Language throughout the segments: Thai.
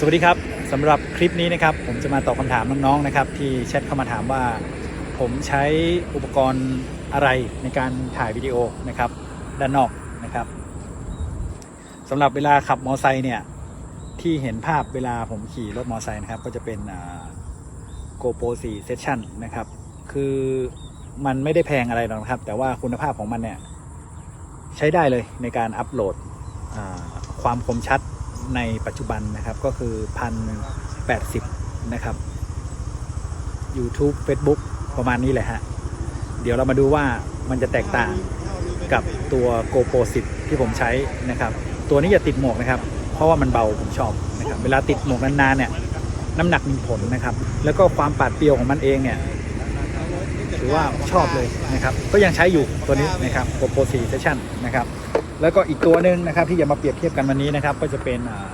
สวัสดีครับสำหรับคลิปนี้นะครับ ผมจะมาตอบคำถามน้องๆนะครับ ที่แชทเข้ามาถามว่า ผมใช้อุปกรณ์อะไรในการถ่ายวิดีโอนะครับด้านนอกนะครับสำหรับเวลาขับมอไซค์เนี่ยที่เห็นภาพเวลาผมขี่รถมอไซค์นะครับ ก็จะเป็นโกโปร4 Session นะครับ คือมันไม่ได้แพงอะไรหรอกครับ แต่ว่าคุณภาพของมันเนี่ยใช้ได้เลยในการอัปโหลดความคมชัด ในปัจจุบันนะครับก็คือพันแปดสิบนะครับ YouTube Facebook ประมาณนี้แหละฮะ เดี๋ยวเรามาดูว่ามันจะแตกต่างกับตัว GoPro 10 ที่ผมใช้นะครับ ตัวนี้อย่าติดหมวกนะครับ เพราะว่ามันเบาผมชอบนะครับเวลาติดหมวกนานๆเนี่ยน้ำหนักมีผลนะครับ แล้วก็ความปาดเปรียวของมันเองเนี่ยถือว่าชอบเลยนะครับ ก็ยังใช้อยู่ตัวนี้นะครับ GoPro 4 Session นะครับ แล้วก็อีกตัวหนึ่งนะครับ ที่จะมาเปรียบเทียบกันวันนี้นะครับ ก็จะเป็นอ่า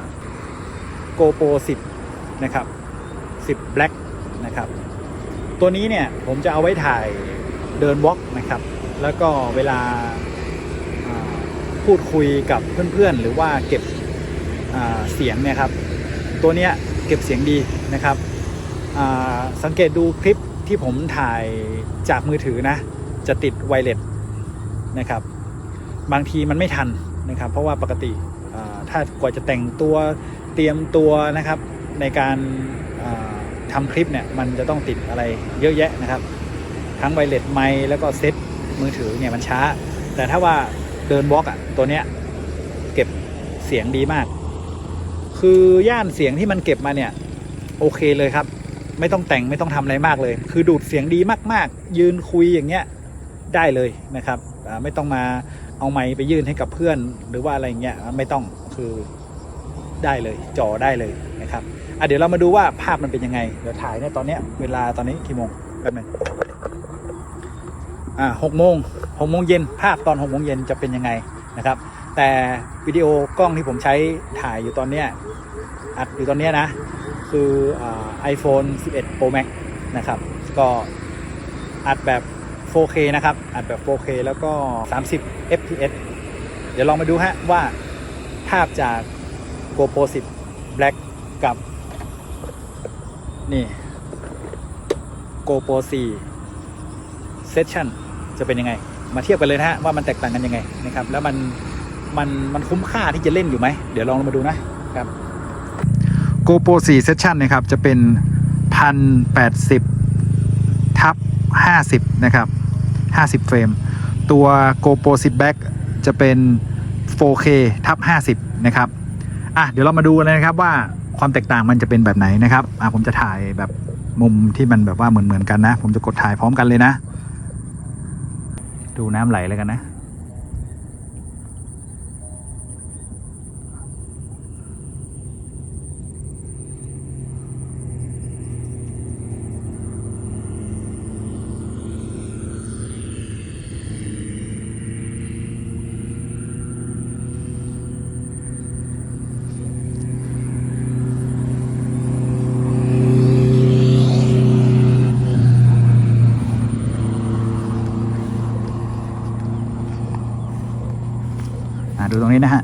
GoPro 10นะครับ10 Black นะครับ ตัวนี้เนี่ยผมจะเอาไว้ถ่ายเดินวอล์กนะครับ แล้วก็เวลาพูดคุยกับเพื่อนๆ หรือว่าเก็บเสียงเนี่ยครับ ตัวเนี้ยเก็บเสียงดีนะครับสังเกตดูคลิปที่ผมถ่ายจากมือถือนะ จะติดไวเลสนะครับ บางทีมันไม่ทันนะครับ เพราะว่าปกติถ้ากว่าจะแต่งตัวเตรียมตัวนะครับ ในการอ่าทำคลิปเนี่ยมันจะต้องติดอะไรเยอะแยะนะครับ ทั้งไวเลสไมแล้วก็เซ็ตมือถือเนี่ยมันช้า แต่ถ้าว่าเดินวอล์กอะตัวเนี้ยเก็บเสียงดีมาก คือย่านเสียงที่มันเก็บมาเนี่ยโอเคเลยครับ ไม่ต้องแต่งไม่ต้องทำอะไรมากเลย คือดูดเสียงดีมากๆ ยืนคุยอย่างเงี้ยได้เลยนะครับไม่ต้องมา เอาไมค์ไปยื่นให้กับเพื่อน หรือว่าอะไรเงี้ยไม่ต้องคือได้เลยจอได้เลยนะครับอะเดี๋ยวเรามาดูว่าภาพมันเป็นยังไงเดี๋ยวถ่ายเนี่ยตอนเนี้ยเวลาตอนนี้กี่โมงแป๊บนึงอ่าหกโมงหกโมงเย็นภาพตอนหกโมงเย็นจะเป็นยังไงนะครับ แต่วิดีโอกล้องที่ผมใช้ถ่ายอยู่ตอนเนี้ยอัดอยู่ตอนเนี้ยนะ คือไอโฟน11 Pro Max นะครับ ก็อัดแบบ 4K นะครับอัดแบบ 4K แล้วก็ 30 fps เดี๋ยวลองมาดูฮะว่าภาพจาก GoPro 10 Black กับนี่ GoPro 4 Session จะเป็นยังไง มาเทียบกันเลยนะฮะว่ามันแตกต่างกันยังไงนะครับ แล้วมันมันมันคุ้มค่าที่จะเล่นอยู่ไหม เดี๋ยวลองมาดูนะครับ GoPro 4 Session นะครับ จะเป็น 1080 ทับ 50 นะครับ 50 เฟรม ตัว GoPro 10 Back จะเป็น 4K ทับ50 นะครับ อะ เดี๋ยวเรามาดูเลยนะครับว่าความแตกต่างมันจะเป็นแบบไหนนะครับ อะ ผมจะถ่ายแบบมุมที่มันแบบว่าเหมือนเหมือนๆกันนะ ผมจะกดถ่ายพร้อมกันเลยนะ ดูน้ำไหลเลยกันนะ ดูตรงนี้นะฮะ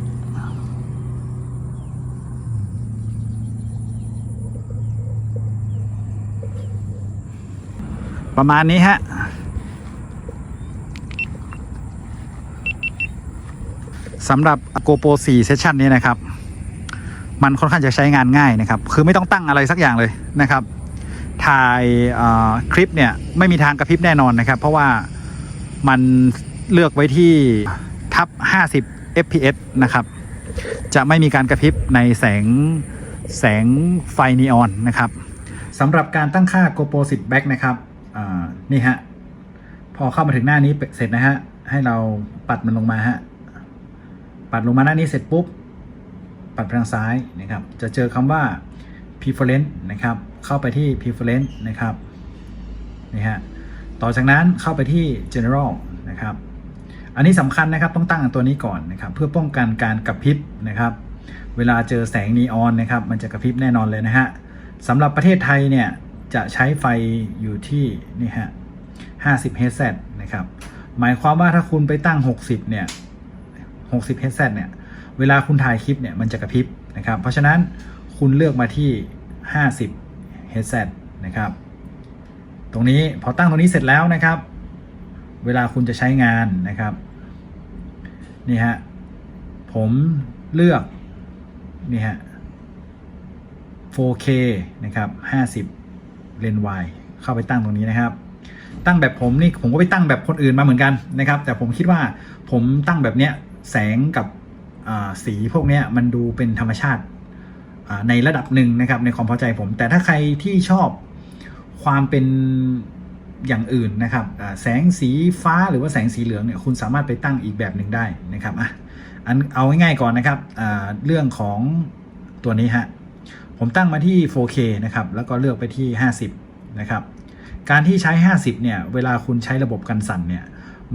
ประมาณนี้ฮะสำหรับ GoPro 4 Session นี้นะครับ มันค่อนข้างจะใช้งานง่ายนะครับ คือไม่ต้องตั้งอะไรสักอย่างเลยนะครับ ถ่ายคลิปเนี่ย ไม่มีทางกระพริบแน่นอนนะครับ เพราะว่ามันเลือกไว้ที่ทับ 50 fps นะครับ จะไม่มีการกระพริบในแสงแสงไฟนีออนนะครับสำหรับการตั้งค่า GoPro 10 Back นะครับอ่านี่ฮะ พอเข้ามาถึงหน้านี้เสร็จนะฮะ ให้เราปัดมันลงมาฮะ ปัดลงมาหน้านี้เสร็จปุ๊บ ปัดไปทางซ้ายนะครับ จะเจอคำว่า preference นะครับ เข้าไปที่ preference นะครับ นี่ฮะ ต่อจากนั้นเข้าไปที่ general นะครับ อันนี้สำคัญนะครับต้องตั้งตัวนี้ก่อนนะครับเพื่อป้องกันการกระพริบนะครับเวลาเจอแสงนีออนนะครับมันจะกระพริบแน่นอนเลยนะฮะสำหรับประเทศไทยเนี่ยจะใช้ไฟอยู่ที่นี่ฮะ50 Hz นะครับหมายความว่าถ้าคุณไปตั้ง 60เนี่ย60 Hz เนี่ยเวลาคุณถ่ายคลิปเนี่ยมันจะกระพริบนะครับเพราะฉะนั้นคุณเลือกมาที่ 50 headset นะครับตรงนี้พอตั้งตรงนี้เสร็จแล้วนะครับ เวลาคุณจะใช้งานนะครับนี่ฮะผมเลือกนี่ฮะ 4K นะครับ 50 เลนส์ Y เข้าไปตั้งตรงนี้นะครับ ตั้งแบบผมนี่ผมก็ไปตั้งแบบคนอื่นมาเหมือนกันนะครับ แต่ผมคิดว่าผมตั้งแบบเนี้ยแสงกับอ่าสีพวกเนี้ยมันดูเป็นธรรมชาติอ่าในระดับหนึ่งนะครับในความพอใจผม แต่ถ้าใครที่ชอบความเป็น อย่างอื่นนะครับแสงสีฟ้าหรือว่าแสงสีเหลืองเนี่ยคุณสามารถไปตั้งอีกแบบหนึ่งได้นะครับอะอันเอาง่ายๆก่อนนะครับเรื่องของตัวนี้ฮะผมตั้งมาที่ 4K นะครับแล้วก็เลือกไปที่ 50 นะครับ การที่ใช้ 50 เนี่ย เวลาคุณใช้ระบบกันสั่นเนี่ย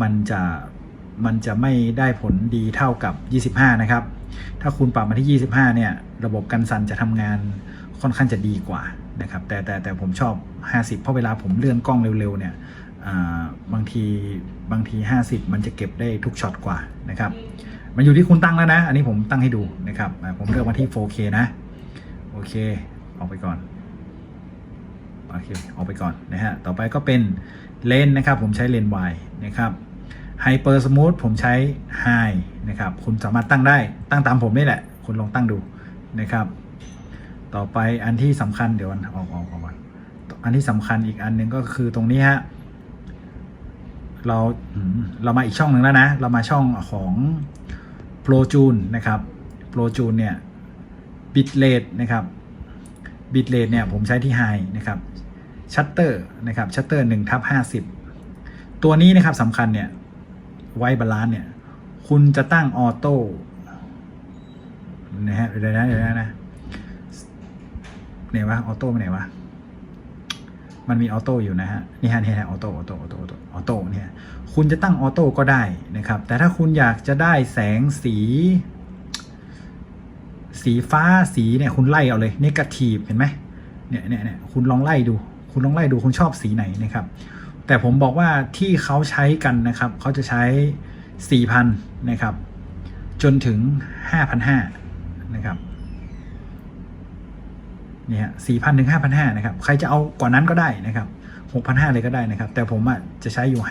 มันจะมันจะไม่ได้ผลดีเท่ากับ 25 นะครับ ถ้าคุณปรับมาที่ 25 เนี่ย ระบบกันสั่นจะทำงานค่อนข้างจะดีกว่า นะครับแต่แต่แต่ผมชอบ 50 เพราะเวลาผมเลื่อนกล้องเร็วๆเนี่ยบางทีบางที 50 มันจะเก็บได้ทุกช็อตกว่านะครับมันอยู่ที่คุณตั้งแล้วนะ อันนี้ผมตั้งให้ดูนะครับผมเลือกมาที่ 4K นะโอเคออกไปก่อนโอเคออกไปก่อนนะฮะต่อไปก็เป็นเลนส์นะครับ ผมใช้เลนส์ Y นะครับไฮเปอร์สมูทผมใช้ High นะครับ คุณสามารถตั้งได้ตั้งตามผมนี่แหละ คุณลองตั้งดูนะครับ ต่อไปอันที่สำคัญเดี๋ยวอันออกออกออกก่อนอันที่สำคัญอีกอันหนึ่งก็คือตรงนี้ฮะเราเรามาอีกช่องหนึ่งแล้วนะ เรามาช่องของ Pro Tune นะครับ Pro Tune เนี่ย bit rate นะครับบิตเรทเนี่ยผมใช้ที่ High นะครับชัตเตอร์นะครับชัตเตอร์หนึ่งทับห้าสิบตัวนี้นะครับสำคัญเนี่ยไว้บาลานซ์เนี่ย คุณจะตั้งออโต้นะฮะเดี๋ยวนะเดี๋ยวนะนะ ไหนวะออโต้ไปไหนวะมันมีออโต้อยู่นะฮะนี่ฮะนี่ฮะออโต้ออโต้ออโต้ออโต้เนี่ยคุณจะตั้งออโต้ก็ได้นะครับ แต่ถ้าคุณอยากจะได้แสงสี สีฟ้าสีเนี่ยคุณไล่เอาเลยเนกาทีฟเห็นไหมเนี่ยเนี่ยเนี่ยคุณลองไล่ดู คุณลองไล่ดูคุณชอบสีไหนนะครับ แต่ผมบอกว่าที่เขาใช้กันนะครับเขาจะใช้ 4,000 นะครับ จนถึง 5,500 นะครับ นี่ฮะ4,000ถึง5,500นะครับ ใครจะเอาก่อนนั้นก็ได้นะครับ6,500เลยก็ได้นะครับ แต่ผมอะจะใช้อยู่5,000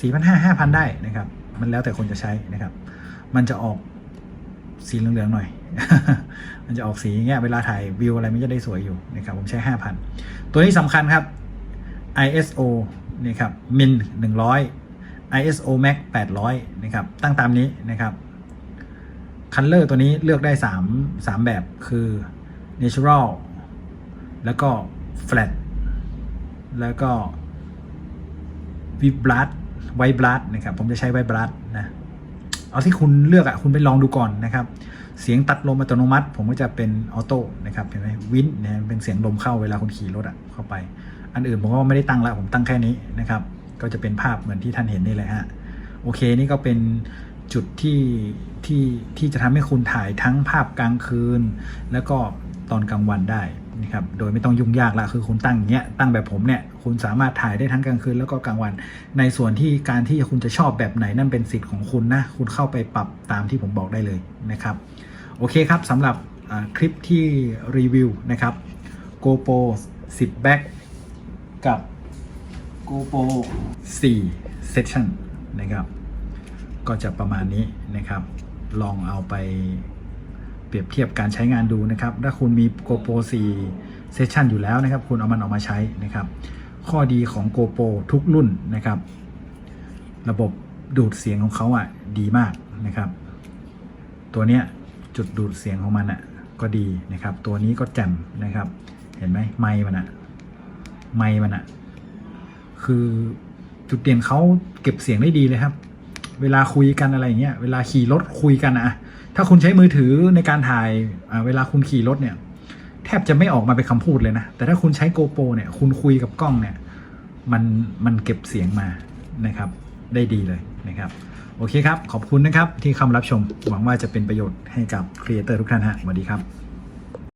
4,500 5,000ได้นะครับ มันแล้วแต่คนจะใช้นะครับ มันจะออกสีเหลืองๆหน่อย มันจะออกสีเงี้ย เวลาถ่ายวิวอะไรมันจะได้สวยอยู่นะครับ ผมใช้ 5,000 ตัวนี้สำคัญครับ ISO นี่ครับ min 100 ISO max 800 นะครับ ตั้งตามนี้นะครับ คันเลอร์ตัวนี้เลือกได้ 3 3 แบบคือ natural แล้วก็ flat แล้วก็ v blood white blood นะครับ ผมจะใช้ white blood นะ เอาที่คุณเลือกอะคุณไปลองดูก่อนนะครับ เสียงตัดลมอัตโนมัติ ผมก็จะเป็นออโต้นะครับเห็นไหมวินเนี่ยเป็นเสียงลมเข้าเวลาคุณขี่รถอะเข้าไป อันอื่นผมก็ไม่ได้ตั้งละผมตั้งแค่นี้นะครับ ก็จะเป็นภาพเหมือนที่ท่านเห็นนี่แหละฮะโอเคนี่ก็เป็น จุดที่ที่ที่จะทำให้คุณถ่ายทั้งภาพกลางคืน แล้วก็ตอนกลางวันได้นะครับโดยไม่ต้องยุ่งยากละคือคุณตั้งอย่างเงี้ยตั้งแบบผมเนี่ยคุณสามารถถ่ายได้ทั้งกลางคืนแล้วก็กลางวัน ในส่วนที่การที่คุณจะชอบแบบไหนนั่นเป็นสิทธิ์ของคุณนะคุณเข้าไปปรับตามที่ผมบอกได้เลยนะครับโอเคครับสำหรับคลิปที่รีวิวนะครับ GoPro 10 Back กับ GoPro 4 Session นะครับ ก็จะประมาณนี้นะครับ ลองเอาไปเปรียบเทียบการใช้งานดูนะครับ ถ้าคุณมี GoPro 4 Session อยู่แล้วนะครับ คุณเอามันออกมาใช้นะครับ ข้อดีของ GoPro ทุกรุ่นนะครับ ระบบดูดเสียงของเขาอะดีมากนะครับ ตัวเนี้ยจุดดูดเสียงของมันอะก็ดีนะครับ ตัวนี้ก็แจ่มนะครับ เห็นไหมไมค์มันอะไมค์มันอะคือจุดเด่นเขาเก็บเสียงได้ดีเลยครับ เวลาคุยกันอะไรอย่างเงี้ยเวลาขี่รถคุยกันอะถ้าคุณใช้มือถือในการถ่ายเวลาคุณขี่รถเนี่ย แทบจะไม่ออกมาเป็นคำพูดเลยนะ แต่ถ้าคุณใช้ GoPro เนี่ยคุณคุยกับกล้องเนี่ยมันมันเก็บเสียงมานะครับ ได้ดีเลยนะครับ โอเคครับ ขอบคุณนะครับที่เข้ามารับชม หวังว่าจะเป็นประโยชน์ให้กับครีเอเตอร์ทุกท่านฮะสวัสดีครับ